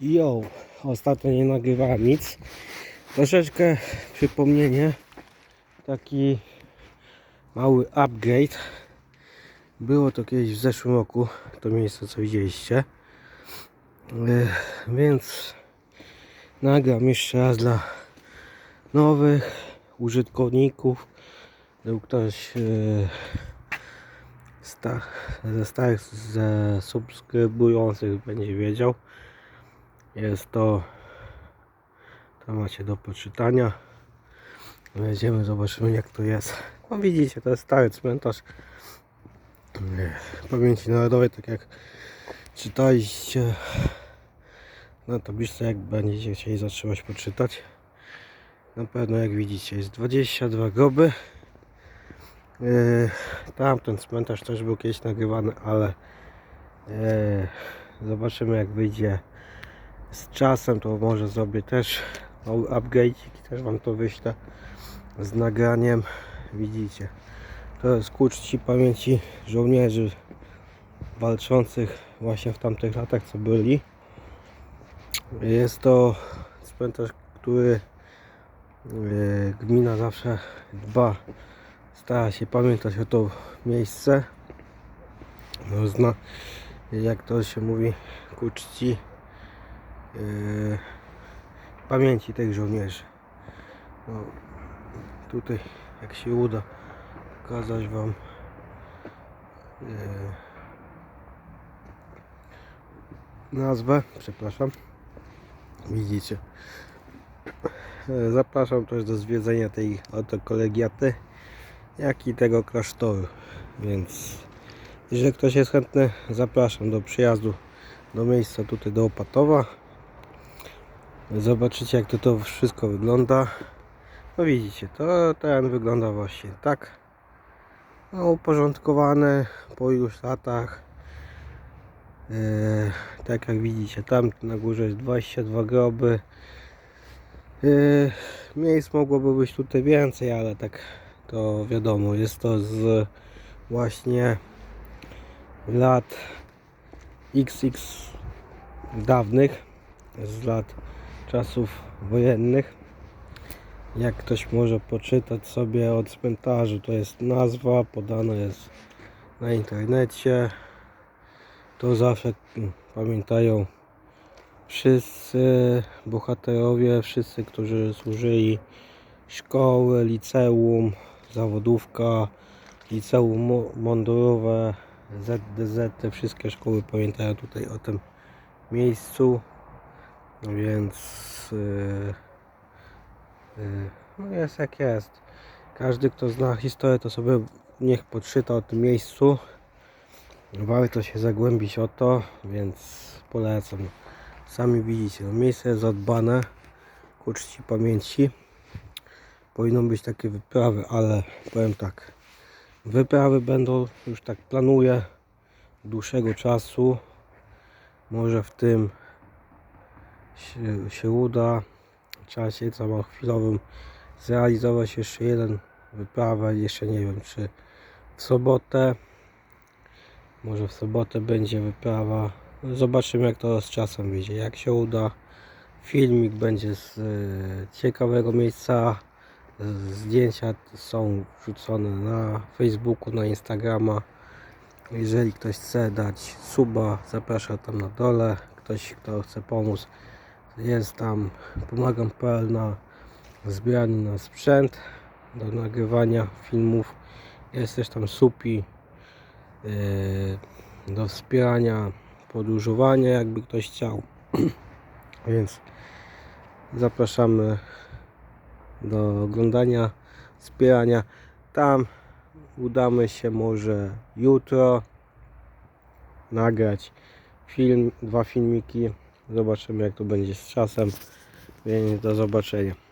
Jo, ostatnio nie nagrywałem nic. Troszeczkę przypomnienie, taki mały upgrade. Było to kiedyś w zeszłym roku, to miejsce co widzieliście. E, Więc nagram jeszcze raz dla nowych użytkowników. Lub ktoś e, ze starych ze subskrybujących będzie wiedział. Jest to to macie do poczytania. Wejdziemy, zobaczymy jak to jest. No widzicie, to jest stary cmentarz e, pamięci narodowej, tak jak czytaliście na tabliczce, jak będziecie chcieli zatrzymać poczytać. Na pewno jak widzicie jest 22 groby. Yy, tamten cmentarz też był kiedyś nagrywany, ale yy, zobaczymy jak wyjdzie z czasem, to może zrobię też mały upgrade i też wam to wyślę z nagraniem. Widzicie, to jest ku pamięci żołnierzy walczących właśnie w tamtych latach co byli. Jest to cmentarz, który yy, gmina zawsze dba stara się pamiętać o to miejsce. No, zna, jak to się mówi, ku czci yy, pamięci tych żołnierzy. No, tutaj, jak się uda pokazać Wam yy, nazwę, przepraszam. Widzicie. Yy, Zapraszam też do zwiedzenia tej oto kolegiaty jak i tego klasztoru. Więc jeżeli ktoś jest chętny, zapraszam do przyjazdu do miejsca tutaj do Opatowa. Zobaczycie jak to, to wszystko wygląda. No widzicie, to ten wygląda właśnie tak. No, uporządkowane po iluś latach. Yy, tak jak widzicie, tam na górze jest 22 groby. Yy, miejsc mogłoby być tutaj więcej, ale tak to wiadomo, jest to z właśnie lat XX dawnych, z lat czasów wojennych. Jak ktoś może poczytać sobie o cmentarzu, to jest nazwa, podana jest na internecie. To zawsze mm, pamiętają wszyscy bohaterowie, wszyscy, którzy służyli szkoły, liceum, zawodówka, liceum mu- mundurowe, ZDZ, te wszystkie szkoły pamiętają tutaj o tym miejscu, więc yy, yy, no jest jak jest. Każdy, kto zna historię, to sobie niech poczyta o tym miejscu. Warto się zagłębić o to, więc polecam. Sami widzicie, no miejsce jest zadbane ku czci pamięci powinno być takie wyprawy, ale powiem tak, wyprawy będą, już tak planuję, dłuższego czasu, może w tym się, się uda. W czasie chwilowym zrealizować jeszcze jeden wyprawę, jeszcze nie wiem czy w sobotę, może w sobotę będzie wyprawa, zobaczymy jak to z czasem wyjdzie, jak się uda, filmik będzie z e, ciekawego miejsca, Zdjęcia są wrzucone na Facebooku, na Instagrama. Jeżeli ktoś chce dać suba, zapraszam tam na dole. Ktoś, kto chce pomóc, jest tam pomagam.pl na zbieraniu na sprzęt do nagrywania filmów. Jest też tam supi yy, do wspierania podróżowania, jakby ktoś chciał. Więc zapraszamy do oglądania, wspierania. Tam udamy się może jutro nagrać film, dwa filmiki. Zobaczymy jak to będzie z czasem. Więc do zobaczenia.